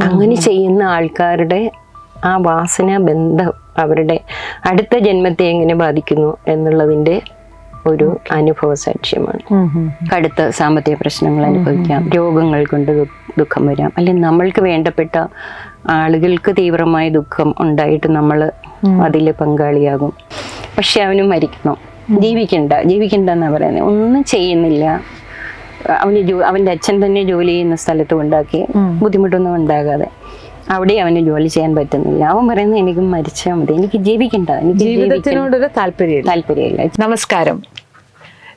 അങ്ങനെ ചെയ്യുന്ന ആൾക്കാരുടെ ആ വാസന ബന്ധം അവരുടെ അടുത്ത ജന്മത്തെ എങ്ങനെ ബാധിക്കുന്നു എന്നുള്ളതിന്റെ ഒരു അനുഭവ സാക്ഷ്യമാണ്. കടുത്ത സാമ്പത്തിക പ്രശ്നങ്ങൾ അനുഭവിക്കാം. രോഗങ്ങൾ കൊണ്ട് ദുഃഖം വരാം. അല്ലെങ്കിൽ നമ്മൾക്ക് വേണ്ടപ്പെട്ട ആളുകൾക്ക് തീവ്രമായ ദുഃഖം ഉണ്ടായിട്ട് നമ്മൾ അതിൽ പങ്കാളിയാകും. പക്ഷെ അവനും മരിക്കണം. ജീവിക്കണ്ട ജീവിക്കണ്ട എന്നാ പറയുന്നത് ഒന്നും ചെയ്യുന്നില്ല. അവന് ജോ അവന്റെ അച്ഛൻ തന്നെ ജോലി ചെയ്യുന്ന സ്ഥലത്ത് ഉണ്ടാക്കി ബുദ്ധിമുട്ടൊന്നും ഉണ്ടാകാതെ അവിടെ അവന് ജോലി ചെയ്യാൻ പറ്റുന്നില്ല. അവൻ പറയുന്നത് എനിക്ക് മരിച്ചാൽ മതി. എനിക്ക് ജീവിക്കണ്ട. എനിക്ക് ജീവിതത്തിനോടൊരു താല്പര്യമില്ല. താല്പര്യമില്ല. നമസ്കാരം.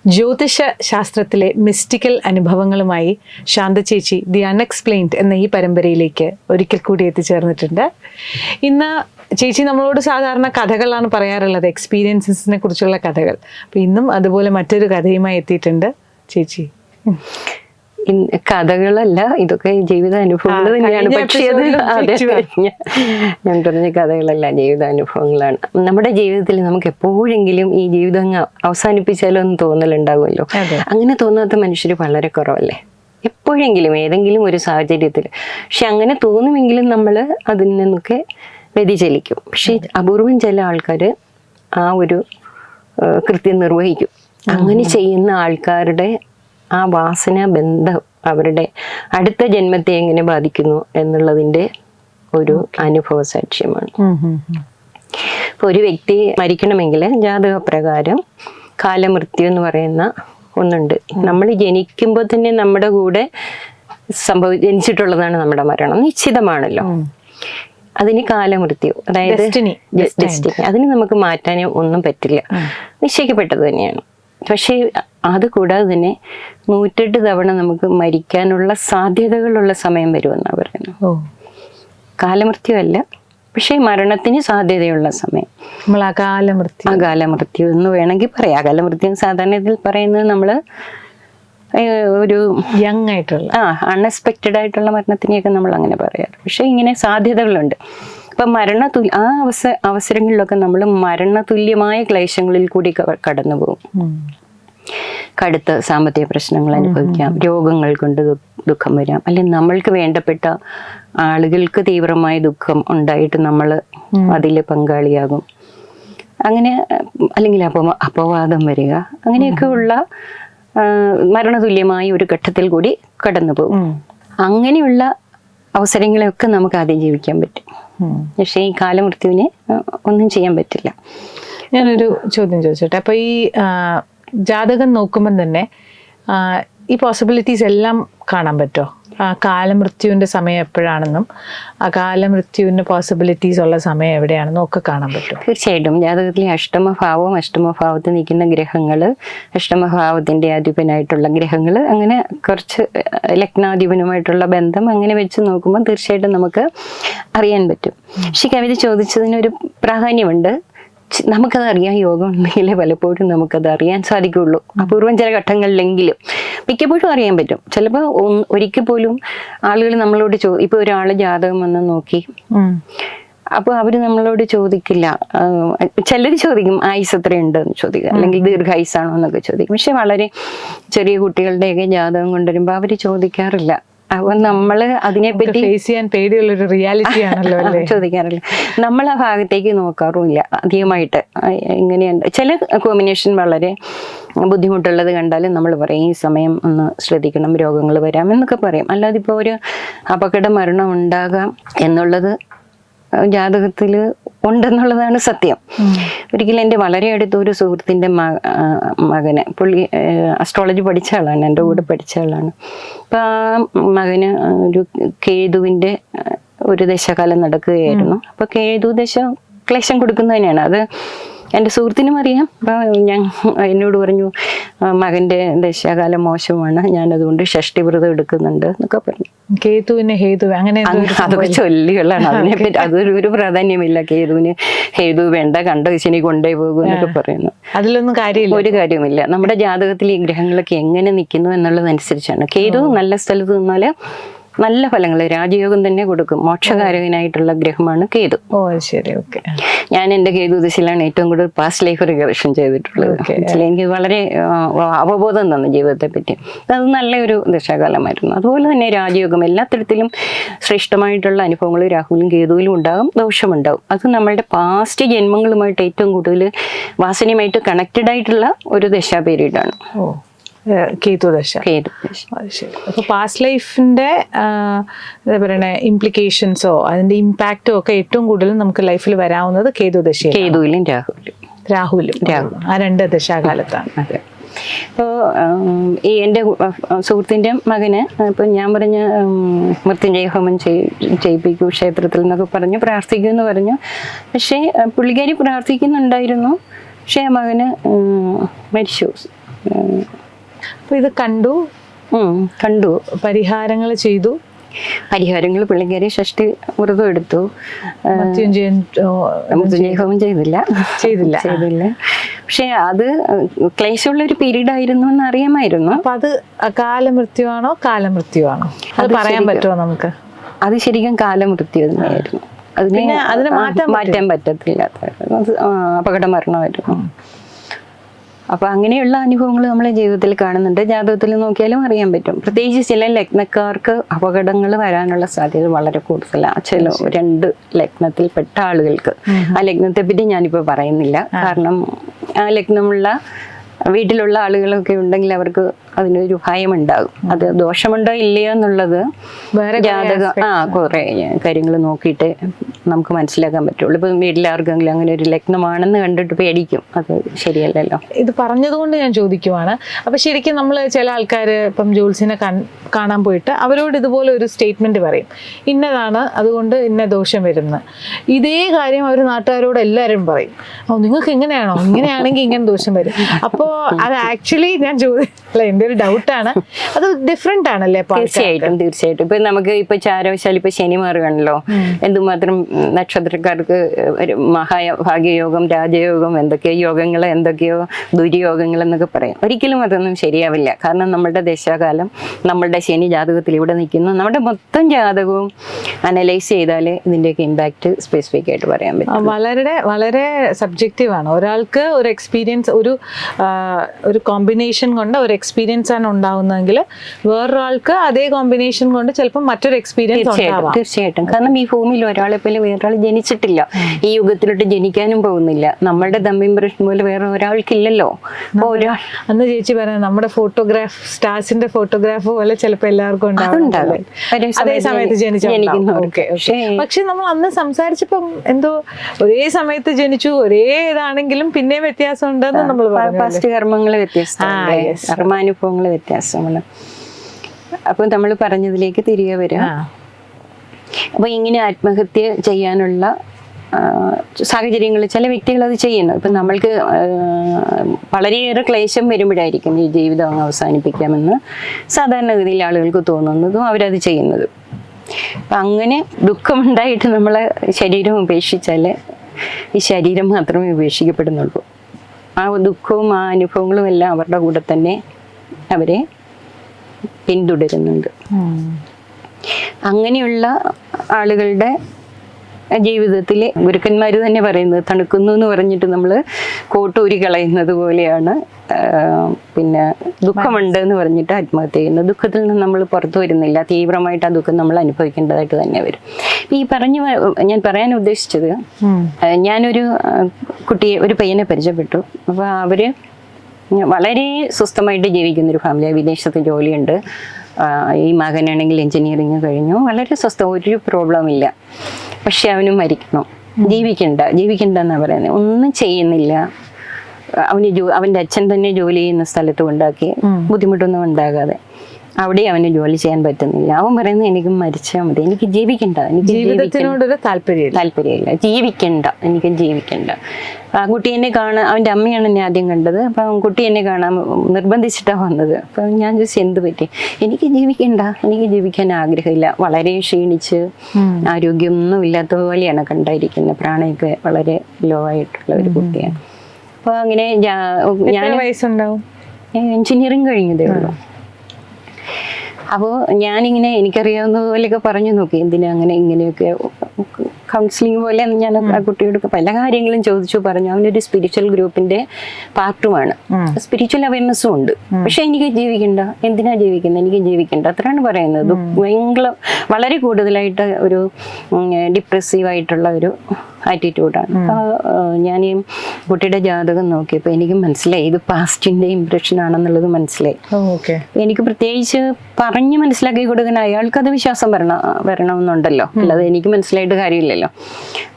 ജ്യോതിഷ ശാസ്ത്രത്തിലെ മിസ്റ്റിക്കൽ അനുഭവങ്ങളുമായി ശാന്ത ചേച്ചി ദി അൺഎക്സ്പ്ലെയിൻഡ് എന്ന ഈ പരമ്പരയിലേക്ക് ഒരിക്കൽ കൂടി എത്തിച്ചേർന്നിട്ടുണ്ട്. ഇന്ന് ചേച്ചി നമ്മളോട് സാധാരണ കഥകളാണ് പറയാറുള്ളത്. എക്സ്പീരിയൻസിനെ കുറിച്ചുള്ള കഥകൾ. അപ്പം ഇന്നും അതുപോലെ മറ്റൊരു കഥയുമായി എത്തിയിട്ടുണ്ട് ചേച്ചി. കഥകളല്ല ഇതൊക്കെ ജീവിത അനുഭവങ്ങൾ തന്നെയാണ്. പക്ഷേ അത് അതെ. ഞാൻ പറഞ്ഞ കഥകളല്ല ജീവിതാനുഭവങ്ങളാണ്. നമ്മുടെ ജീവിതത്തിൽ നമുക്ക് എപ്പോഴെങ്കിലും ഈ ജീവിതം അവസാനിപ്പിച്ചാലോ എന്ന് തോന്നലുണ്ടാവുമല്ലോ. അതെ. അങ്ങനെ തോന്നാത്ത മനുഷ്യർ വളരെ കുറവല്ലേ? എപ്പോഴെങ്കിലും ഏതെങ്കിലും ഒരു സാഹചര്യത്തിൽ. പക്ഷെ അങ്ങനെ തോന്നുമെങ്കിലും നമ്മൾ അതിൽ നിന്നൊക്കെ വ്യതിചലിക്കും. പക്ഷെ അപൂർവം ചില ആൾക്കാർ ആ ഒരു കൃത്യം നിർവഹിക്കും. അങ്ങനെ ചെയ്യുന്ന ആൾക്കാരുടെ ആ വാസന ബന്ധം അവരുടെ അടുത്ത ജന്മത്തെ എങ്ങനെ ബാധിക്കുന്നു എന്നുള്ളതിന്റെ ഒരു അനുഭവ സാക്ഷ്യമാണ്. ഇപ്പോൾ ഒരു വ്യക്തി മരിക്കണമെങ്കിൽ ജാതകപ്രകാരം കാലമൃത്യു എന്ന് പറയുന്ന ഒന്നുണ്ട്. നമ്മൾ ജനിക്കുമ്പോൾ തന്നെ നമ്മുടെ കൂടെ സംഭവ ജനിച്ചിട്ടുള്ളതാണ് നമ്മുടെ മരണം. നിശ്ചിതമാണല്ലോ. അതിന് കാലമൃത്യു അതായത്. ഡെസ്റ്റിനി അതിന് നമുക്ക് മാറ്റാൻ ഒന്നും പറ്റില്ല. നിശ്ചയിക്കപ്പെട്ടത് തന്നെയാണ്. പക്ഷേ അത് കൂടാതെ തന്നെ നൂറ്റെട്ട് തവണ നമുക്ക് മരിക്കാനുള്ള സാധ്യതകളുള്ള സമയം വരുമെന്നാണ് പറയുന്നത്. കാലമൃത്യുവല്ല കാലമൃത്യു പക്ഷേ മരണത്തിന് സാധ്യതയുള്ള സമയം. നമ്മൾ അകാലമൃത്യു. അകാലമൃത്യു അകാല മൃത്യു എന്ന് വേണമെങ്കിൽ പറയാം. അകാലമൃത്യു സാധാരണ ഇതിൽ പറയുന്നത് നമ്മൾ ഒരു യങ് ആയിട്ടുള്ള. ആ അൺഎക്സ്പെക്റ്റഡ് ആയിട്ടുള്ള മരണത്തിനെയൊക്കെ നമ്മൾ അങ്ങനെ പറയാറ്. പക്ഷേ ഇങ്ങനെ സാധ്യതകളുണ്ട്. അപ്പം മരണ തുല്യ ആ അവസ അവസരങ്ങളിലൊക്കെ നമ്മൾ മരണതുല്യമായ ക്ലേശങ്ങളിൽ കൂടി കടന്നു പോകും. കടുത്ത സാമ്പത്തിക പ്രശ്നങ്ങൾ അനുഭവിക്കാം. രോഗങ്ങൾ കൊണ്ട് ദുഃഖം വരാം. അല്ലെങ്കിൽ നമ്മൾക്ക് വേണ്ടപ്പെട്ട ആളുകൾക്ക് തീവ്രമായ ദുഃഖം ഉണ്ടായിട്ട് നമ്മൾ അതിൽ പങ്കാളിയാകും. അങ്ങനെ അല്ലെങ്കിൽ അപ അപവാദം വരിക. അങ്ങനെയൊക്കെ ഉള്ള മരണതുല്യമായ ഒരു ഘട്ടത്തിൽ കൂടി കടന്നു പോകും. അങ്ങനെയുള്ള അവസരങ്ങളെയൊക്കെ നമുക്ക് ആദ്യം ജീവിക്കാൻ പറ്റും. പക്ഷേ ഈ കാലമൃത്യുവിന് ഒന്നും ചെയ്യാൻ പറ്റില്ല. ഞാനൊരു ചോദ്യം ചോദിച്ചോട്ടെ? അപ്പോൾ ഈ ജാതകം നോക്കുമ്പോൾ തന്നെ ഈ പോസിബിലിറ്റീസ് എല്ലാം കാണാൻ പറ്റുമോ ആ കാലമൃത്യുവിന്റെ സമയം എപ്പോഴാണെന്നും ആ കാലമൃത്യുവിന്റെ പോസിബിലിറ്റീസ് ഉള്ള സമയം എവിടെയാണെന്നും ഒക്കെ കാണാൻ പറ്റും? തീർച്ചയായിട്ടും. ജാതകത്തിലെ അഷ്ടമഭാവവും അഷ്ടമഭാവത്തിൽ നിൽക്കുന്ന ഗ്രഹങ്ങൾ അഷ്ടമഭാവത്തിന്റെ അധിപനായിട്ടുള്ള ഗ്രഹങ്ങൾ അങ്ങനെ കുറച്ച് ലഗ്നാധിപനുമായിട്ടുള്ള ബന്ധം അങ്ങനെ വെച്ച് നോക്കുമ്പോൾ തീർച്ചയായിട്ടും നമുക്ക് അറിയാൻ പറ്റും. പക്ഷേ കവിത ചോദിച്ചതിനൊരു പ്രാധാന്യമുണ്ട്. ചി- നമുക്കത് അറിയാൻ യോഗം ഉണ്ടെങ്കിലേ പലപ്പോഴും നമുക്കത് അറിയാൻ സാധിക്കുകയുള്ളൂ. അപൂർവം ചില ഘട്ടങ്ങളിലെങ്കിലും മിക്കപ്പോഴും അറിയാൻ പറ്റും. ചിലപ്പോൾ ഒരിക്കൽ പോലും ആളുകൾ നമ്മളോട് ചോ ഇപ്പോൾ ഒരാൾ ജാതകം വന്ന് നോക്കി. അപ്പൊ അപ്പോൾ അവർ നമ്മളോട് ചോദിക്കില്ല. ചിലർ ചോദിക്കും ആയുസ് എത്രയുണ്ട് എന്ന് ചോദിക്കുക അല്ലെങ്കിൽ ദീർഘായുസാണോ എന്നൊക്കെ ചോദിക്കും. പക്ഷെ വളരെ ചെറിയ കുട്ടികളുടെയൊക്കെ ജാതകം കൊണ്ടുവരുമ്പോൾ അവർ ചോദിക്കാറില്ല. അപ്പോൾ നമ്മൾ അതിനെപ്പറ്റി ഫേസ് ചെയ്യാൻ പേടിയുള്ള ഒരു റിയാലിറ്റി ആണല്ലോ ചോദിക്കാറില്ല. നമ്മൾ ആ ഭാഗത്തേക്ക് നോക്കാറുമില്ല അധികമായിട്ട്. ഇങ്ങനെയുണ്ട് ചില കോമ്പിനേഷൻ വളരെ ബുദ്ധിമുട്ടുള്ളത് കണ്ടാലും നമ്മൾ പറയും ഈ സമയം ഒന്ന് ശ്രദ്ധിക്കണം രോഗങ്ങൾ വരാം എന്നൊക്കെ പറയും. അല്ലാതെ ഇപ്പോൾ ഒരു അപകട മരണം ഉണ്ടാകാം എന്നുള്ളത് ജാതകത്തിൽ ഉണ്ടെന്നുള്ളതാണ് സത്യം. ഒരിക്കലും എന്റെ വളരെ അടുത്തൊരു സുഹൃത്തിന്റെ മകന് പുള്ളി അസ്ട്രോളജി പഠിച്ച ആളാണ് എന്റെ കൂടെ പഠിച്ച ആളാണ്. അപ്പം ആ മകന് ഒരു കേതുവിന്റെ ഒരു ദശകാലം നടക്കുകയായിരുന്നു. അപ്പോൾ കേതു ദശ ക്ലേശം കൊടുക്കുന്നതിനാണ്. അത് എന്റെ സുഹൃത്തിനും അറിയാം. അപ്പം ഞാൻ എന്നോട് പറഞ്ഞു "ആ, മകന്റെ ദശാകാലം മോശമാണ്. ഞാനതുകൊണ്ട് ഷഷ്ടി വ്രതം എടുക്കുന്നുണ്ട് എന്നൊക്കെ പറഞ്ഞു. കേതുവിന് ഹേതു അങ്ങനെ അതൊക്കെ ചൊല്ലികളാണ്. അതിനെപ്പറ്റി അതൊരു ഒരു പ്രാധാന്യമില്ല. കേതുവിന് ഹേതു വേണ്ട കണ്ട ശനി കൊണ്ടേ പോകും എന്നൊക്കെ പറയുന്നു. അതിലൊന്നും കാര്യമില്ല. ഒരു കാര്യമില്ല. നമ്മുടെ ജാതകത്തിൽ ഈ ഗ്രഹങ്ങളൊക്കെ എങ്ങനെ നിൽക്കുന്നു എന്നുള്ളതനുസരിച്ചാണ്. കേതു നല്ല സ്ഥലത്ത് നിന്നാൽ നല്ല ഫലങ്ങൾ രാജയോഗം തന്നെ കൊടുക്കും. മോക്ഷകാരകനായിട്ടുള്ള ഗ്രഹമാണ് കേതു. ഓ ശരി. ഓക്കെ. ഞാൻ എന്റെ കേതു ദിശയിലാണ് ഏറ്റവും കൂടുതൽ പാസ്റ്റ് ലൈഫ് റിഗ്രഷൻ ചെയ്തിട്ടുള്ളത്. എനിക്ക് വളരെ അവബോധം തന്നു ജീവിതത്തെ പറ്റി. അത് നല്ലൊരു ദശാകാലമായിരുന്നു. അതുപോലെ തന്നെ രാജയോഗം എല്ലാ തരത്തിലും ശ്രേഷ്ഠമായിട്ടുള്ള അനുഭവങ്ങൾ രാഹുലും കേതുവിലും ഉണ്ടാകും ദോഷമുണ്ടാകും അത് നമ്മളുടെ പാസ്റ്റ് ജന്മങ്ങളുമായിട്ട് ഏറ്റവും കൂടുതൽ വാസനയുമായിട്ട് കണക്റ്റഡ് ആയിട്ടുള്ള ഒരു ദശാ പീരീഡാണ് ഓ. ഏഹ് കേതു ദശ കേതു ദശ അത് ശരി. അപ്പൊ പാസ്റ്റ് ലൈഫിന്റെ എന്താ പറയണേ ഇംപ്ലിക്കേഷൻസോ അതിന്റെ ഇമ്പാക്റ്റോ ഒക്കെ ഏറ്റവും കൂടുതൽ നമുക്ക് ലൈഫിൽ വരാവുന്നത് കേതുദശ കേതുവിലും രാഹുലും രാഹുലും രാഹുലും ആ രണ്ട് ദശാകാലത്താണ്. അതെ. അപ്പോൾ ഈ എന്റെ സുഹൃത്തിന്റെ മകന് ഇപ്പം ഞാൻ പറഞ്ഞ മൃത്യുഞ്ജയ ഹോമം ചെയ് ചെയ്യിപ്പിക്കൂ ക്ഷേത്രത്തിൽ എന്നൊക്കെ പറഞ്ഞു പ്രാർത്ഥിക്കൂ എന്ന് പറഞ്ഞു. പക്ഷേ പുള്ളിക്കാരി പ്രാർത്ഥിക്കുന്നുണ്ടായിരുന്നു. പക്ഷേ ആ മകന് മരിച്ചു. ഇത് കണ്ടു. കണ്ടു. പരിഹാരങ്ങൾ ചെയ്തു. പരിഹാരങ്ങൾ പുള്ളിക്കാരി ഷഷ്ടി വ്രതം എടുത്തു. ഹോമം ചെയ്തില്ല. ചെയ്തില്ല. ചെയ്തില്ല. പക്ഷെ അത് ക്ലേശമുള്ള ഒരു പീരീഡ് ആയിരുന്നു എന്ന് അറിയാമായിരുന്നു. അപ്പൊ അത് കാലമൃത്യുവാണോ കാലമൃത്യുവാണോ? അത് പറയാൻ പറ്റുമോ നമുക്ക്? അത് ശരിക്കും കാലമൃത്യു തന്നെയായിരുന്നു അതിനെ അതിനെ മാറ്റാൻ പറ്റത്തില്ല. അപകട മരണമായിരുന്നു. അപ്പൊ അങ്ങനെയുള്ള അനുഭവങ്ങൾ നമ്മളെ ജീവിതത്തിൽ കാണുന്നുണ്ട്. ജാതകത്തിൽ നോക്കിയാലും അറിയാൻ പറ്റും. പ്രത്യേകിച്ച് ചില ലഗ്നക്കാർക്ക് അപകടങ്ങൾ വരാനുള്ള സാധ്യത വളരെ കൂടുതലാണ് ചില രണ്ട് ലഗ്നത്തിൽപ്പെട്ട ആളുകൾക്ക്. ആ ലഗ്നത്തെ പറ്റി ഞാനിപ്പോൾ പറയുന്നില്ല. കാരണം ആ ലഗ്നമുള്ള വീട്ടിലുള്ള ആളുകളൊക്കെ ഉണ്ടെങ്കിൽ അവർക്ക് അതിനൊരു ഭയം ഉണ്ടാകും അത് ദോഷമുണ്ടോ ഇല്ലയോ എന്നുള്ളത് വേറെ ജാതകം ആ കുറെ കാര്യങ്ങൾ നോക്കിയിട്ട് നമുക്ക് മനസ്സിലാക്കാൻ പറ്റുള്ളൂ. ഇപ്പം വീട്ടിലാർക്കെങ്കിലും അങ്ങനെ ഒരു ലഗ്നമാണെന്ന് കണ്ടിട്ട് പേടിക്കും. അത് ശരിയല്ലല്ലോ. ഇത് പറഞ്ഞതുകൊണ്ട് ഞാൻ ചോദിക്കുവാണ്. അപ്പൊ ശരിക്കും നമ്മൾ ചില ആൾക്കാർ ഇപ്പം ജോൽസിനെ കാണാൻ പോയിട്ട് അവരോട് ഇതുപോലെ ഒരു സ്റ്റേറ്റ്മെന്റ് പറയും. ഇന്നതാണ് അതുകൊണ്ട് ഇന്ന ദോഷം വരുന്നത് ഇതേ കാര്യം അവർ നാട്ടുകാരോട് എല്ലാവരും പറയും. ഓ നിങ്ങൾക്ക് ഇങ്ങനെയാണോ? ഇങ്ങനെയാണെങ്കിൽ ഇങ്ങനെ ദോഷം വരും. അപ്പോൾ അത് ആക്ച്വലി ഞാൻ ചോദിച്ചില്ല എന്റെ ഒരു ഡൗട്ടാണ് അത് ഡിഫറെന്റ് ആണല്ലേ? തീർച്ചയായിട്ടും തീർച്ചയായിട്ടും. ഇപ്പൊ നമുക്ക് ഇപ്പൊ ചാരവശാൽ ഇപ്പൊ ശനി മാറുകയാണല്ലോ. എന്തുമാത്രം നക്ഷത്രക്കാർക്ക് ഒരു മഹാഭാഗ്യയോഗം രാജയോഗം എന്തൊക്കെയോ യോഗങ്ങൾ എന്തൊക്കെയോ ദുര്യോഗങ്ങൾ എന്നൊക്കെ പറയും. ഒരിക്കലും അതൊന്നും ശരിയാവില്ല. കാരണം നമ്മുടെ ദശാകാലം നമ്മളുടെ ശനി ജാതകത്തിൽ ഇവിടെ നിൽക്കുന്നു. നമ്മുടെ മൊത്തം ജാതകവും അനലൈസ് ചെയ്താലേ ഇതിന്റെയൊക്കെ ഇമ്പാക്ട് സ്പെസിഫിക് ആയിട്ട് പറയാൻ പറ്റും. വളരെ വളരെ സബ്ജക്റ്റീവ് ആണ്. ഒരാൾക്ക് ഒരു എക്സ്പീരിയൻസ് ഒരു ഒരു കോമ്പിനേഷൻ കൊണ്ട് ഒരു എക്സ്പീരിയൻസ് ആണ് ഉണ്ടാവുന്നതെങ്കിൽ വേറൊരാൾക്ക് അതേ കോമ്പിനേഷൻ കൊണ്ട് ചിലപ്പോൾ മറ്റൊരു എക്സ്പീരിയൻസ് തീർച്ചയായിട്ടും ഉണ്ടാവാം. തീർച്ചയായിട്ടും. കാരണം ഈ ഭൂമിയിൽ ഒരാളെ പോലെ വേറൊരാൾ ജനിച്ചിട്ടില്ല. ഈ യുഗത്തിലോട്ട് ജനിക്കാനും പോകുന്നില്ല. നമ്മളുടെ പ്രശ്നം പോലെ വേറെ ഒരാൾക്കില്ലല്ലോ. അപ്പൊ ഒരാൾ അന്ന് ചേച്ചി പറയാം നമ്മുടെ ഫോട്ടോഗ്രാഫ് സ്റ്റാർസിന്റെ ഫോട്ടോഗ്രാഫ് പോലെ ചിലപ്പോൾ എല്ലാവർക്കും ഉണ്ടാവും അതേ സമയത്ത് പക്ഷേ- നമ്മൾ അന്ന് സംസാരിച്ചപ്പം എന്തോ ഒരേ സമയത്ത് ജനിച്ചു ഒരേ ഇതാണെങ്കിലും പിന്നെ വ്യത്യാസം ഉണ്ടെന്ന് നമ്മൾ പറഞ്ഞു പാസ്റ്റ് കർമ്മങ്ങൾ വ്യത്യാസം ആ, yes. കർമാനുഭവങ്ങൾ വ്യത്യാസമാണ് അപ്പൊ നമ്മൾ പറഞ്ഞതിലേക്ക് തിരികെ അപ്പൊ അപ്പോൾ ഇങ്ങനെ ആത്മഹത്യ ചെയ്യാനുള്ള സാഹചര്യങ്ങൾ ചില വ്യക്തികൾ അത് ചെയ്യുന്നു. ഇപ്പം നമ്മൾക്ക് വളരെയേറെ ക്ലേശം വരുമ്പോഴായിരിക്കും ഈ ജീവിതം അങ്ങ് അവസാനിപ്പിക്കാമെന്ന് സാധാരണഗതിയിൽ ആളുകൾക്ക് തോന്നുന്നതും അവരത് ചെയ്യുന്നതും. അപ്പം അങ്ങനെ ദുഃഖമുണ്ടായിട്ട് നമ്മളെ ശരീരം ഉപേക്ഷിച്ചാൽ ഈ ശരീരം മാത്രമേ ഉപേക്ഷിക്കപ്പെടുന്നുള്ളൂ. ആ ദുഃഖവും ആ അനുഭവങ്ങളും എല്ലാം അവരുടെ കൂടെ തന്നെ അവരെ പിന്തുടരുന്നുണ്ട്. അങ്ങനെയുള്ള ആളുകളുടെ ജീവിതത്തിൽ ഗുരുക്കന്മാർ തന്നെ പറയുന്നത് തണുക്കുന്നു എന്ന് പറഞ്ഞിട്ട് നമ്മൾ കോട്ടൂരി കളയുന്നത് പോലെയാണ്. പിന്നെ ദുഃഖമുണ്ട് എന്ന് പറഞ്ഞിട്ട് ആത്മഹത്യ ചെയ്യുന്നത് ദുഃഖത്തിൽ നിന്ന് നമ്മൾ പുറത്തു വരുന്നില്ല. തീവ്രമായിട്ട് ആ ദുഃഖം നമ്മൾ അനുഭവിക്കേണ്ടതായിട്ട് തന്നെ വരും. ഈ പറഞ്ഞു ഞാൻ പറയാൻ ഉദ്ദേശിച്ചത് ഞാനൊരു കുട്ടിയെ ഒരു പയ്യനെ പരിചയപ്പെട്ടു. അപ്പോൾ അവർ വളരെ സ്വസ്ഥമായിട്ട് ജീവിക്കുന്നൊരു ഫാമിലിയാണ്. ഫാമിലി വിദേശത്ത് ജോലിയുണ്ട്. ഈ മകനാണെങ്കിൽ എഞ്ചിനീയറിങ് കഴിഞ്ഞു. വളരെ സ്വസ്ഥ ഒരു പ്രോബ്ലം ഇല്ല. പക്ഷെ അവന് മരിക്കണം ജീവിക്കണ്ട ജീവിക്കണ്ട എന്നാ പറയുന്നത് ഒന്നും ചെയ്യുന്നില്ല. അവന് ജോ അവന്റെ അച്ഛൻ തന്നെ ജോലി ചെയ്യുന്ന സ്ഥലത്ത് ഉണ്ടാക്കി ബുദ്ധിമുട്ടൊന്നും ഉണ്ടാകാതെ. അവിടെ അവന് ജോലി ചെയ്യാൻ പറ്റുന്നില്ല. അവൻ പറയുന്നത് എനിക്ക് മരിച്ചാൽ മതി. എനിക്ക് ജീവിക്കണ്ട. എനിക്ക് ജീവിതത്തിനോടൊരു താല്പര്യം താല്പര്യമില്ല. ജീവിക്കണ്ട. എനിക്ക് ജീവിക്കണ്ട. ആ കുട്ടി എന്നെ കാണാൻ അവന്റെ അമ്മയാണ് എന്നെ ആദ്യം കണ്ടത്. അപ്പം കുട്ടി എന്നെ കാണാൻ നിർബന്ധിച്ചിട്ടാണ് വന്നത്. അപ്പം ഞാൻ ചോദിച്ചു എന്ത് പറ്റി? എനിക്ക് ജീവിക്കണ്ട. എനിക്ക് ജീവിക്കാൻ ആഗ്രഹമില്ല. വളരെ ക്ഷീണിച്ച് ആരോഗ്യമൊന്നും ഇല്ലാത്ത പോലെയാണ് കണ്ടായിരിക്കുന്നത്. പ്രാണയൊക്കെ വളരെ ലോ ആയിട്ടുള്ള ഒരു കുട്ടിയാണ്. അപ്പോൾ അങ്ങനെ ഞാൻ വയസ്സുണ്ടാവും? എഞ്ചിനീയറിങ് കഴിഞ്ഞതേ ഉള്ളൂ. അപ്പോൾ ഞാനിങ്ങനെ എനിക്കറിയാവുന്ന പോലെയൊക്കെ പറഞ്ഞു നോക്കി. എന്തിനാ അങ്ങനെ ഇങ്ങനെയൊക്കെ കൗൺസിലിംഗ് പോലെ ഞാൻ ആ കുട്ടിയോട് പല കാര്യങ്ങളും ചോദിച്ചു പറഞ്ഞു. അവനൊരു സ്പിരിച്വൽ ഗ്രൂപ്പിന്റെ പാർട്ടുമാണ്. സ്പിരിച്വൽ അവയർനെസ്സും ഉണ്ട്. പക്ഷെ എനിക്ക് ജീവിക്കണ്ട. എന്തിനാ ജീവിക്കുന്നത് എനിക്ക് ജീവിക്കണ്ട. അത്രയാണ് പറയുന്നത്. ഭയങ്കര വളരെ കൂടുതലായിട്ട് ഒരു ഡിപ്രസീവ് ആയിട്ടുള്ള ഒരു ആറ്റിറ്റ്യൂഡാണ് ഞാൻ ഈ കുട്ടിയുടെ ജാതകം നോക്കിയപ്പോൾ എനിക്ക് മനസ്സിലായി ഇത് പാസ്റ്റിന്റെ ഇംപ്രഷൻ ആണെന്നുള്ളത് മനസ്സിലായി. എനിക്ക് പ്രത്യേകിച്ച് പറഞ്ഞ് മനസ്സിലാക്കി കൊടുക്കാൻ അയാൾക്ക് അത് വിശ്വാസം വരണം വരണമെന്നുണ്ടല്ലോ. അല്ലാതെ എനിക്ക് മനസ്സിലായിട്ട് കാര്യമില്ലല്ലോ.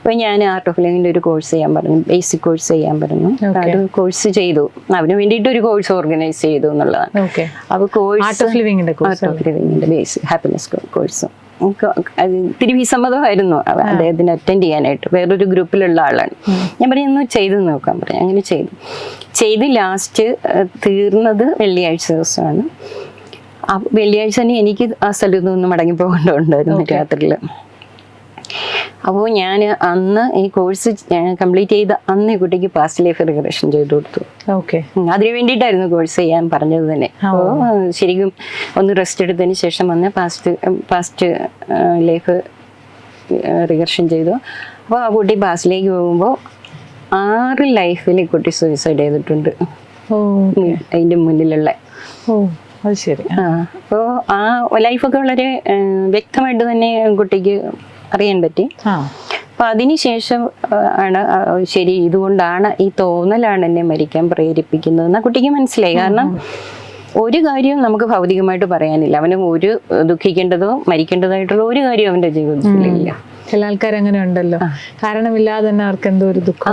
അപ്പൊ ഞാൻ ആർട്ട് ഓഫ് ലിവിങ്ങിന്റെ ഒരു കോഴ്സ് ചെയ്യാൻ പറഞ്ഞു ബേസിക് കോഴ്സ് ചെയ്യാൻ പറഞ്ഞു. അത് കോഴ്സ് ചെയ്തു. അവന് വേണ്ടിയിട്ട് ഒരു കോഴ്സ് ഓർഗനൈസ് ചെയ്തു എന്നുള്ളതാണ്. അപ്പൊ course art of art basic happiness course ഇത്തിരി വിസമ്മതമായിരുന്നു അദ്ദേഹത്തിന് അറ്റൻഡ് ചെയ്യാനായിട്ട്. വേറൊരു ഗ്രൂപ്പിലുള്ള ആളാണ്. ഞാൻ പറഞ്ഞു ഒന്ന് ചെയ്ത് നോക്കാൻ പറഞ്ഞു. അങ്ങനെ ചെയ്തു. ചെയ്ത് ലാസ്റ്റ് തീർന്നത് വെള്ളിയാഴ്ച ദിവസമാണ്. ആ വെള്ളിയാഴ്ച തന്നെ എനിക്ക് ആ സ്ഥലത്തു നിന്ന് മടങ്ങി പോകേണ്ടതുണ്ടായിരുന്നു രാത്രിയിൽ അപ്പോൾ ഞാൻ അന്ന് ഈ കോഴ്സ് കംപ്ലീറ്റ് ചെയ്ത അന്ന് ഈ കുട്ടിക്ക് പാസ്റ്റ് ലൈഫ് റിഗ്രഷൻ ചെയ്തു കൊടുത്തു. ഓക്കെ. അതിന് വേണ്ടിയിട്ടായിരുന്നു കോഴ്സ് ചെയ്യാൻ പറഞ്ഞത് തന്നെ. അപ്പോൾ ശരിക്കും ഒന്ന് റെസ്റ്റ് എടുത്തതിന് ശേഷം വന്ന് പാസ്റ്റ് പാസ്റ്റ് ലൈഫ് റിഗർഷൻ ചെയ്തു. അപ്പോൾ ആ കുട്ടി പാസ്റ്റിലേക്ക് പോകുമ്പോൾ ആറ് ലൈഫിൽ ഈ കുട്ടി സൂയിസൈഡ് ചെയ്തിട്ടുണ്ട്. അതിന്റെ മുന്നിലുള്ള. ഓ അത് ശരി. ആ അപ്പോൾ ആ ലൈഫൊക്കെ വളരെ വ്യക്തമായിട്ട് തന്നെ കുട്ടിക്ക് അറിയാൻ പറ്റി. അപ്പൊ അതിനുശേഷം ആണ് ശരി ഇതുകൊണ്ടാണ് ഈ തോന്നലാണ് എന്നെ മരിക്കാൻ പ്രേരിപ്പിക്കുന്നത് എന്നാ കുട്ടിക്ക് മനസ്സിലായി. കാരണം ഒരു കാര്യവും നമുക്ക് ഭൗതികമായിട്ട് പറയാനില്ല. അവന് ഒരു ദുഃഖിക്കേണ്ടതോ മരിക്കേണ്ടതായിട്ടുള്ള ഒരു കാര്യവും അവന്റെ ജീവിതത്തിലില്ല ചില ആൾക്കാർ അങ്ങനെ ഉണ്ടല്ലോ. കാരണമില്ലാതെ തന്നെ അവർക്ക് എന്തോ ഒരു ദുഃഖം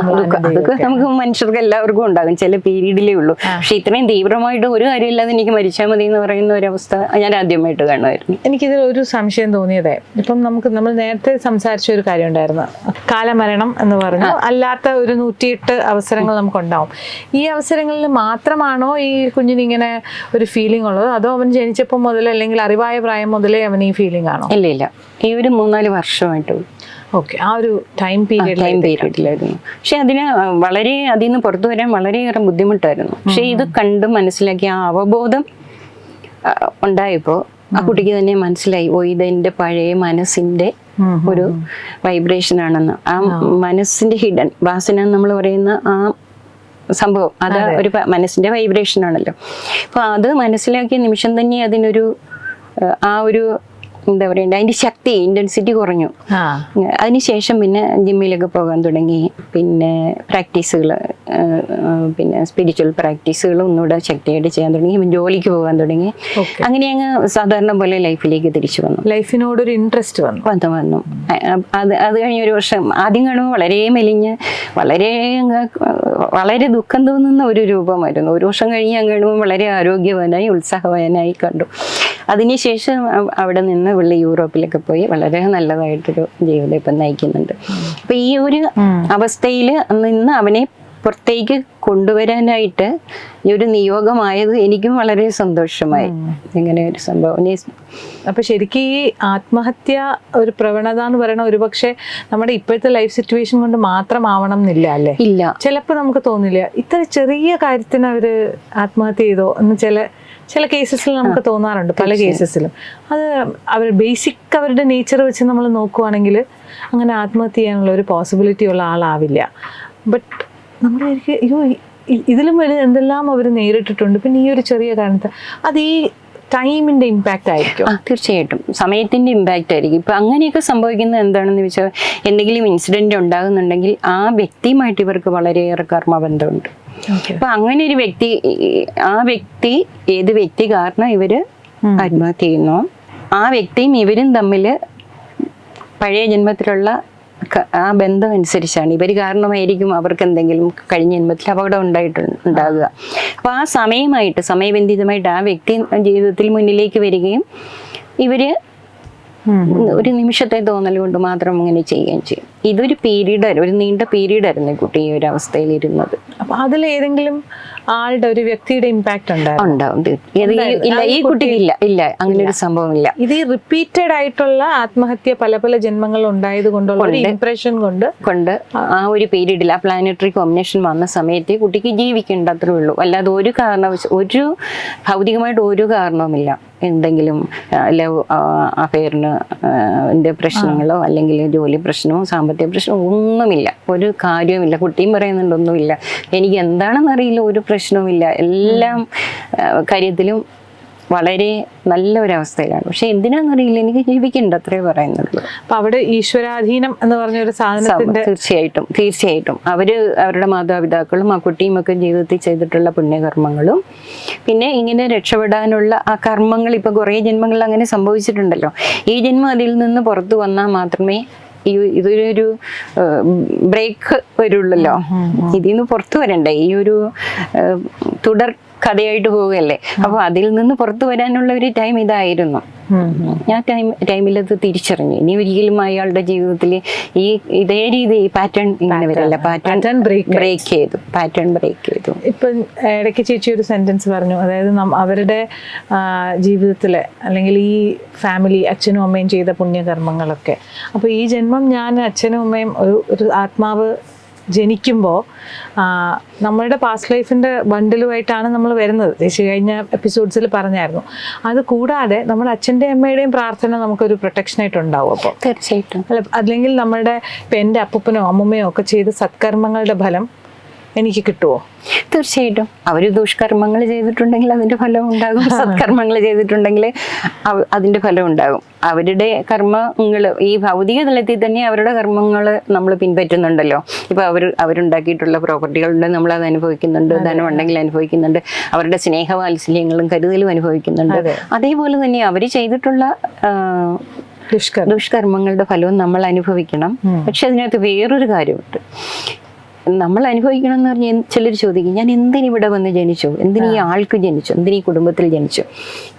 അതൊക്കെ നമുക്ക് മനുഷ്യർക്ക് എല്ലാവർക്കും ഉണ്ടാകും. ചില പീരീഡിലേ ഉള്ളൂ. പക്ഷെ ഇത്രയും തീവ്രമായിട്ട് ഒരു കാര്യമില്ലാതെ എനിക്ക് മരിച്ചാൽ മതി എന്ന് പറയുന്ന ഒരു അവസ്ഥ ഞാൻ ആദ്യമായിട്ട് കാണുമായിരുന്നു. എനിക്കിതിൽ ഒരു സംശയം തോന്നിയതേ. ഇപ്പം നമുക്ക് നമ്മൾ നേരത്തെ സംസാരിച്ച ഒരു കാര്യം ഉണ്ടായിരുന്നു. കാലമരണം എന്ന് പറഞ്ഞു. അല്ലാത്ത ഒരു നൂറ്റിയെട്ട് അവസരങ്ങൾ നമുക്കുണ്ടാവും. ഈ അവസരങ്ങളിൽ മാത്രമാണോ ഈ കുഞ്ഞിന് ഇങ്ങനെ ഒരു ഫീലിംഗ് ഉള്ളത്? അതോ അവൻ ജനിച്ചപ്പോൾ മുതൽ അല്ലെങ്കിൽ അറിവായ പ്രായം മുതലേ അവൻ ഈ ഫീലിംഗ് ആണോ? ഇല്ല ഇല്ല. ഈ ഒരു മൂന്നാൽ വർഷമായിട്ട് ഓക്കെ ആ ഒരു ടൈം പീരീഡ് ടൈം പീരീഡിലായിരുന്നു പക്ഷെ അതിന് വളരെ അതിൽ നിന്ന് പുറത്തു വരാൻ വളരെയേറെ ബുദ്ധിമുട്ടായിരുന്നു. പക്ഷെ ഇത് കണ്ട് മനസ്സിലാക്കി ആ അവബോധം ഉണ്ടായപ്പോൾ ആ കുട്ടിക്ക് തന്നെ മനസ്സിലായി. ഓ ഇത് ഇതെന്റെ പഴയ മനസ്സിന്റെ ഒരു വൈബ്രേഷൻ ആണെന്ന്. ആ മനസ്സിന്റെ ഹിഡൻ വാസന നമ്മൾ പറയുന്ന ആ സംഭവം അത് ഒരു മനസ്സിന്റെ വൈബ്രേഷൻ ആണല്ലോ. അപ്പോൾ അത് മനസ്സിലാക്കിയ നിമിഷം തന്നെ അതിനൊരു ആ ഒരു എന്താ പറയണ്ടേ അതിന്റെ ശക്തി ഇന്റൻസിറ്റി കുറഞ്ഞു. അതിനുശേഷം പിന്നെ ജിമ്മിലൊക്കെ പോകാൻ തുടങ്ങി. പിന്നെ പ്രാക്ടീസുകൾ പിന്നെ സ്പിരിച്വൽ പ്രാക്ടീസുകൾ ഒന്നുകൂടെ ശക്തിയായിട്ട് ചെയ്യാൻ തുടങ്ങി. ജോലിക്ക് പോകാൻ തുടങ്ങി. അങ്ങനെ അങ്ങ് സാധാരണ പോലെ ലൈഫിലേക്ക് തിരിച്ചു വന്നു. ലൈഫിനോടൊരു ഇൻട്രസ്റ്റ് വന്നു. വന്നു വന്നു. അത് അത് കഴിഞ്ഞ ഒരു വർഷം ആദ്യം കാണുമ്പോൾ വളരെ മെലിഞ്ഞ് വളരെ അങ്ങ് വളരെ ദുഃഖം തോന്നുന്ന ഒരു രൂപമായിരുന്നു. ഒരു വർഷം കഴിഞ്ഞ് അങ്ങ് കാണുമ്പോൾ വളരെ ആരോഗ്യവാനായി ഉത്സാഹവാനായി കണ്ടു. അതിനുശേഷം അവ- അവിടെ നിന്ന് പുള്ളി യൂറോപ്പിലൊക്കെ പോയി വളരെ നല്ലതായിട്ടൊരു ജീവിതം ഇപ്പം നയിക്കുന്നുണ്ട്. അപ്പം ഈ ഒരു അവസ്ഥയിൽ നിന്ന് അവനെ പുറത്തേക്ക് കൊണ്ടുവരാനായിട്ട് ഈ ഒരു നിയോഗമായത് എനിക്കും വളരെ സന്തോഷമായി. ഇങ്ങനെ ഒരു സംഭവം. അപ്പൊ ശരിക്കും ഈ ആത്മഹത്യ ഒരു പ്രവണത എന്ന് പറയണ ഒരുപക്ഷെ നമ്മുടെ ഇപ്പോഴത്തെ ലൈഫ് സിറ്റുവേഷൻ കൊണ്ട് മാത്രമാവണം എന്നില്ല അല്ലേ? ഇല്ല. ചിലപ്പോൾ നമുക്ക് തോന്നില്ല. ഇത്ര ചെറിയ കാര്യത്തിന് അവർ ആത്മഹത്യ ചെയ്തോ എന്ന് ചില ചില കേസസിൽ നമുക്ക് തോന്നാറുണ്ട്. പല കേസസിലും അത് അവർ ബേസിക് അവരുടെ നേച്ചർ വെച്ച് നമ്മൾ നോക്കുവാണെങ്കിൽ അങ്ങനെ ആത്മഹത്യ ചെയ്യാനുള്ള ഒരു പോസിബിലിറ്റി ഉള്ള ആളാവില്ല. ബട്ട് നമ്മൾ എനിക്ക് അയ്യോ ഇതിലും വലുത് എന്തെല്ലാം അവർ നേരിട്ടിട്ടുണ്ട്. പിന്നെ ഈ ഒരു ചെറിയ കാരണത്ത്. അത് ഈ ടൈമിന്റെ ഇമ്പാക്റ്റ് ആയിരിക്കും. തീർച്ചയായിട്ടും. സമയത്തിന്റെ ഇമ്പാക്റ്റ് ആയിരിക്കും. ഇപ്പൊ അങ്ങനെയൊക്കെ സംഭവിക്കുന്നത് എന്താണെന്ന് വെച്ചാൽ എന്തെങ്കിലും ഇൻസിഡന്റ് ഉണ്ടാകുന്നുണ്ടെങ്കിൽ ആ വ്യക്തിയുമായിട്ട് ഇവർക്ക് വളരെയേറെ കർമ്മബന്ധമുണ്ട്. അപ്പൊ അങ്ങനെ ഒരു വ്യക്തി ആ വ്യക്തി ഏത് വ്യക്തി കാരണം ഇവർ ആത്മഹത്യ ചെയ്യുന്നു. ആ വ്യക്തിയും ഇവരും തമ്മിൽ പഴയ ജന്മത്തിലുള്ള ആ ബന്ധം അനുസരിച്ചാണ് ഇവർ കാരണമായിരിക്കും അവർക്ക് എന്തെങ്കിലും കഴിഞ്ഞ ജന്മത്തിൽ അപകടം ഉണ്ടായിട്ട് ഉണ്ടാകുക. അപ്പോൾ ആ സമയമായിട്ട് സമയബന്ധിതമായിട്ട് ആ വ്യക്തി ജീവിതത്തിൽ മുന്നിലേക്ക് വരികയും ഇവർ ഒരു നിമിഷത്തെ തോന്നൽ കൊണ്ട് മാത്രം അങ്ങനെ ചെയ്യുകയും ചെയ്യും. ഇതൊരു പീരീഡ് ഒരു നീണ്ട പീരീഡ് ആയിരുന്നു കുട്ടി ഈ ഒരു അവസ്ഥയിൽ ഇരുന്നത് അപ്പൊ അതിൽ ഏതെങ്കിലും ആളുടെ ഒരു വ്യക്തിയുടെ ഇമ്പാക്ട് ഉണ്ടാവും ഇല്ല ഈ കുട്ടിക്ക് ഇല്ല ഇല്ല അങ്ങനെ ഒരു സംഭവം ഇല്ല. ഇത് റിപ്പീറ്റഡ് ആയിട്ടുള്ള ആത്മഹത്യ പല പല ജന്മങ്ങൾ ഉണ്ടായത് കൊണ്ടുള്ള ഇംപ്രഷൻ കൊണ്ട് കൊണ്ട് ആ ഒരു പീരീഡിൽ ആ പ്ലാനറ്ററി കോമ്പിനേഷൻ വന്ന സമയത്ത് കുട്ടിക്ക് ജീവിക്കേണ്ട അത്രേ ഉള്ളൂ. അല്ലാതെ ഒരു കാരണവശ ഒരു ഭൗതികമായിട്ട് ഒരു കാരണവുമില്ല. എന്തെങ്കിലും ലവ് അഫെയറിന് പ്രശ്നങ്ങളോ അല്ലെങ്കിൽ ജോലി പ്രശ്നമോ സാമ്പത്തിക പ്രശ്നമോ ഒന്നുമില്ല ഒരു കാര്യവുമില്ല. കുട്ടിയും പറയുന്നുണ്ട് ഒന്നുമില്ല എനിക്ക് എന്താണെന്ന് അറിയില്ല ഒരു പ്രശ്നവുമില്ല. എല്ലാം കാര്യത്തിലും വളരെ നല്ല ഒരു അവസ്ഥയിലാണ് പക്ഷെ എന്തിനാണെന്നറിയില്ല. എനിക്ക് ജീവിക്കണ്ട. അത്രേ പറയുന്നുള്ളൂ. അപ്പൊ അവിടെ ഈശ്വരാധീനം എന്ന് പറഞ്ഞ ഒരു സാധനത്തിന്റെ തീർച്ചയായിട്ടും. തീർച്ചയായിട്ടും. അവർ അവരുടെ മാതാപിതാക്കളും ആ കുട്ടിയും ഒക്കെ ജീവിതത്തിൽ ചെയ്തിട്ടുള്ള പുണ്യകർമ്മങ്ങളും പിന്നെ ഇങ്ങനെ രക്ഷപ്പെടാനുള്ള ആ കർമ്മങ്ങൾ ഇപ്പൊ കുറേ ജന്മങ്ങളിൽ അങ്ങനെ സംഭവിച്ചിട്ടുണ്ടല്ലോ. ഈ ജന്മം അതിൽ നിന്ന് പുറത്തു വന്നാൽ മാത്രമേ ഈ ഇതൊരു ബ്രേക്ക് വരുള്ളല്ലോ. ഇതിന്ന് നിന്ന് പുറത്തു വരണ്ടേ? ഈ ഒരു തുടർ കഥയായിട്ട് പോവുകയല്ലേ? അപ്പൊ അതിൽ നിന്ന് പുറത്തു വരാനുള്ള ഒരു ടൈം ഇതായിരുന്നു. ഞാൻ ടൈം ടൈമിൽ അത് തിരിച്ചറിഞ്ഞു. ഇനി ഒരിക്കലും അയാളുടെ ജീവിതത്തിൽ ഈ ഇതേ രീതി പാറ്റേൺ ഇങ്ങനെ വരില്ല. പാറ്റേൺ ബ്രേക്ക് ചെയ്തു. പാറ്റേൺ ബ്രേക്ക് ചെയ്തു. ഇപ്പൊ ഇടയ്ക്ക് ചേച്ചി ഒരു സെന്റൻസ് പറഞ്ഞു. അതായത് അവരുടെ ജീവിതത്തിൽ അല്ലെങ്കിൽ ഈ ഫാമിലി അച്ഛനും അമ്മയും ചെയ്ത പുണ്യകർമ്മങ്ങളൊക്കെ. അപ്പോൾ ഈ ജന്മം ഞാൻ അച്ഛനും അമ്മയും ഒരു ഒരു ആത്മാവ് ജനിക്കുമ്പോൾ നമ്മളുടെ പാസ്റ്റ് ലൈഫിന്റെ ബണ്ടിലുമായിട്ടാണ് നമ്മൾ വരുന്നത്. ചേച്ചി കഴിഞ്ഞ എപ്പിസോഡ്സിൽ പറഞ്ഞായിരുന്നു. അത് കൂടാതെ നമ്മുടെ അച്ഛന്റെ അമ്മയുടെയും പ്രാർത്ഥന നമുക്കൊരു പ്രൊട്ടക്ഷനായിട്ട് ഉണ്ടാവും അപ്പോൾ തീർച്ചയായിട്ടും. അല്ല അല്ലെങ്കിൽ നമ്മളുടെ ഇപ്പം എന്റെ അപ്പൂപ്പനോ അമ്മമ്മയോ ഒക്കെ ചെയ്ത സത്കർമ്മങ്ങളുടെ ഫലം എനിക്ക് കിട്ടുമോ തീർച്ചയായിട്ടും. അവർ ദുഷ്കർമ്മങ്ങൾ ചെയ്തിട്ടുണ്ടെങ്കിൽ അതിന്റെ ഫലം ഉണ്ടാകും. സത്കർമ്മങ്ങൾ ചെയ്തിട്ടുണ്ടെങ്കിൽ അതിന്റെ അതിന്റെ ഫലം ഉണ്ടാകും. അവരുടെ കർമ്മങ്ങൾ ഈ ഭൗതിക തലത്തിൽ തന്നെ അവരുടെ കർമ്മങ്ങൾ നമ്മൾ പിൻപറ്റുന്നുണ്ടല്ലോ. ഇപ്പൊ അവർ അവരുണ്ടാക്കിയിട്ടുള്ള പ്രോപ്പർട്ടികളുണ്ട് നമ്മൾ അത് അനുഭവിക്കുന്നുണ്ട് ധനം ഉണ്ടെങ്കിൽ അനുഭവിക്കുന്നുണ്ട്. അവരുടെ സ്നേഹവാത്സല്യങ്ങളും കരുതലും അനുഭവിക്കുന്നുണ്ട്. അതേപോലെ തന്നെ അവർ ചെയ്തിട്ടുള്ള ദുഷ്കർമ്മങ്ങളുടെ ഫലവും നമ്മൾ അനുഭവിക്കണം. പക്ഷെ അതിനകത്ത് വേറൊരു കാര്യമുണ്ട്. നമ്മൾ അനുഭവിക്കണമെന്ന് പറഞ്ഞാൽ ചിലർ ചോദിക്കും ഞാൻ എന്തിനിവിടെ വന്ന് ജനിച്ചു? എന്തിനീ ഈ ആൾക്ക് ജനിച്ചു? എന്തിനീ കുടുംബത്തിൽ ജനിച്ചു?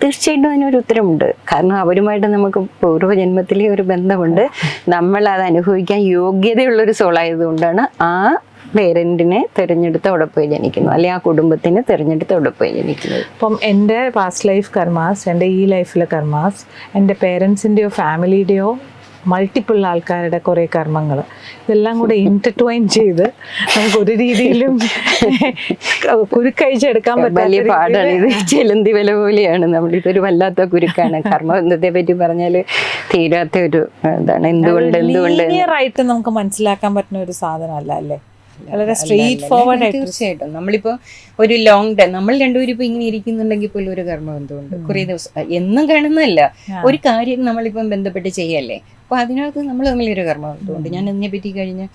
തീർച്ചയായിട്ടും അതിനൊരു ഉത്തരമുണ്ട്. കാരണം അവരുമായിട്ട് നമുക്ക് പൂർവജന്മത്തിലെ ഒരു ബന്ധമുണ്ട്. നമ്മൾ അത് അനുഭവിക്കാൻ യോഗ്യതയുള്ളൊരു സോളായതുകൊണ്ടാണ് ആ പേരന്റിനെ തിരഞ്ഞെടുത്ത് അവിടെ പോയി ജനിക്കുന്നു അല്ലെ ആ കുടുംബത്തിനെ തിരഞ്ഞെടുത്ത് അവിടെ പോയി ജനിക്കുന്നു അപ്പം എന്റെ പാസ്റ്റ് ലൈഫ് കർമാസ് എന്റെ ഈ ലൈഫിലെ കർമാസ് എന്റെ പേരൻസിന്റെയോ ഫാമിലിയുടെയോ മൾട്ടിപ്പിൾ ആൾക്കാരുടെ കുറേ കർമ്മങ്ങൾ ഇതെല്ലാം കൂടെ ഇന്റർട്വൈൻ ചെയ്ത് നമുക്ക് ഒരു രീതിയിലും കുരുക്കഴിച്ചെടുക്കാൻ വലിയ പാടാണ് ഇത്. ചെലന്തി വില പോലെയാണ്. നമ്മൾ ഇതൊരു വല്ലാത്ത കുരുക്കാണ്. കർമ്മബന്ധത്തെ പറ്റി പറഞ്ഞാൽ തീരാത്ത ഒരു ഇതാണ്. എന്തുകൊണ്ട് എന്തുകൊണ്ട് ആയിട്ട് നമുക്ക് മനസ്സിലാക്കാൻ പറ്റുന്ന ഒരു സാധനമല്ല അല്ലേ? വളരെ സ്ട്രെയിറ്റ് ഫോർവേഡ് ആയിട്ട് തീർച്ചയായിട്ടും. നമ്മളിപ്പോ ഒരു ലോങ് ടൈം നമ്മൾ രണ്ടുപേരും ഇപ്പൊ ഇങ്ങനെ ഇരിക്കുന്നുണ്ടെങ്കിൽ പോലും ഒരു കർമ്മബന്ധമുണ്ട് കുറെ ദിവസം എന്നും കാണുന്നതല്ല ഒരു കാര്യം നമ്മളിപ്പം ബന്ധപ്പെട്ട് ചെയ്യല്ലേ? അപ്പൊ അതിനകത്ത് നമ്മൾ തമ്മിൽ ഒരു കർമ്മബന്ധമുണ്ട് ഞാൻ അതിനെ പറ്റി കഴിഞ്ഞ്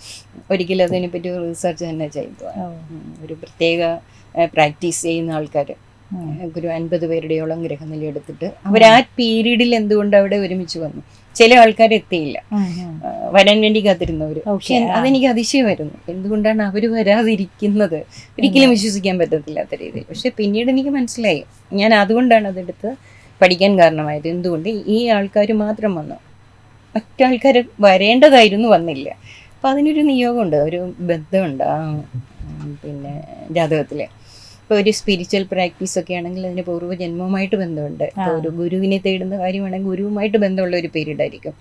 ഒരിക്കലും അതിനെ പറ്റി റിസർച്ച് തന്നെ ചെയ്തു. ഒരു പ്രത്യേക പ്രാക്ടീസ് ചെയ്യുന്ന ആൾക്കാർ. ഒരു അൻപത് പേരുടെയോളം ഗ്രഹനില എടുത്തിട്ട് അവർ ആ പീരീഡിൽ എന്തുകൊണ്ട് അവിടെ ഒരുമിച്ച് വന്നു? ചില ആൾക്കാർ എത്തിയില്ല. വരാൻ വേണ്ടി കാത്തിരുന്നവര്. പക്ഷെ അതെനിക്ക് അതിശയമായിരുന്നു. എന്തുകൊണ്ടാണ് അവർ വരാതിരിക്കുന്നത്? ഒരിക്കലും വിശ്വസിക്കാൻ പറ്റത്തില്ലാത്ത രീതിയിൽ. പക്ഷെ പിന്നീട് എനിക്ക് മനസ്സിലായി. ഞാൻ അതുകൊണ്ടാണ് അതെടുത്ത് പഠിക്കാൻ കാരണമായത്. എന്തുകൊണ്ട് ഈ ആൾക്കാർ മാത്രം വന്നു. മറ്റാൾക്കാർ വരേണ്ടതായിരുന്നു വന്നില്ല. അപ്പൊ അതിനൊരു നിയോഗമുണ്ട്. ഒരു ബന്ധമുണ്ട്. ആ പിന്നെ ജാതകത്തിൽ. ഇപ്പൊ ഒരു സ്പിരിച്വൽ പ്രാക്ടീസ് ഒക്കെ ആണെങ്കിൽ അതിന് പൂർവജന്മവുമായിട്ട് ബന്ധമുണ്ട്. ഇപ്പൊ ഒരു ഗുരുവിനെ തേടുന്ന കാര്യമാണെങ്കിൽ ഗുരുവുമായിട്ട് ബന്ധമുള്ള ഒരു പീരീഡ് ആയിരിക്കും.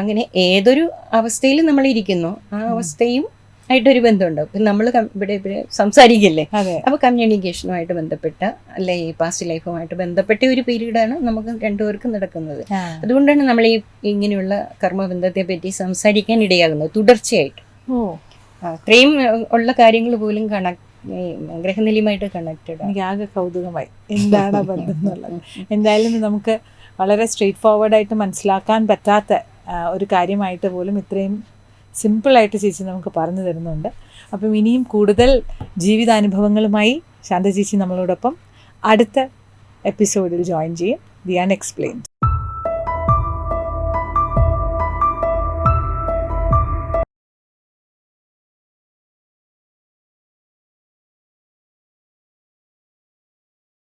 അങ്ങനെ ഏതൊരു അവസ്ഥയിൽ നമ്മൾ ഇരിക്കുന്നു. ആ അവസ്ഥയും ആയിട്ടൊരു ബന്ധമുണ്ട്. അപ്പൊ നമ്മൾ ഇവിടെ ഇവിടെ സംസാരിക്കില്ലേ? അപ്പോൾ അപ്പൊ കമ്മ്യൂണിക്കേഷനുമായിട്ട് ബന്ധപ്പെട്ട അല്ലെ ഈ പാസ്റ്റ് ലൈഫുമായിട്ട് ബന്ധപ്പെട്ട ഒരു പീരീഡാണ് നമുക്ക് രണ്ടുപേർക്കും നടക്കുന്നത്. അതുകൊണ്ടാണ് നമ്മൾ ഈ ഇങ്ങനെയുള്ള കർമ്മബന്ധത്തെ പറ്റി സംസാരിക്കാൻ ഇടയാകുന്നത് തുടർച്ചയായിട്ട്. അത്രയും ഉള്ള കാര്യങ്ങൾ പോലും കണക്ട് ഗ്രഹനിലയുമായിട്ട് കണക്റ്റഡ് എനിക്ക് ആകെ കൗതുകമായി. എന്താണ് ആ എന്നുള്ളത് എന്തായാലും നമുക്ക് വളരെ സ്ട്രെയിറ്റ് ഫോർവേഡായിട്ട് മനസ്സിലാക്കാൻ പറ്റാത്ത ഒരു കാര്യമായിട്ട് പോലും ഇത്രയും സിമ്പിളായിട്ട് ചേച്ചി നമുക്ക് പറഞ്ഞു തരുന്നുണ്ട്. അപ്പം ഇനിയും കൂടുതൽ ജീവിതാനുഭവങ്ങളുമായി ശാന്ത ചേച്ചി നമ്മളോടൊപ്പം അടുത്ത എപ്പിസോഡിൽ ജോയിൻ ചെയ്യും. The unexplained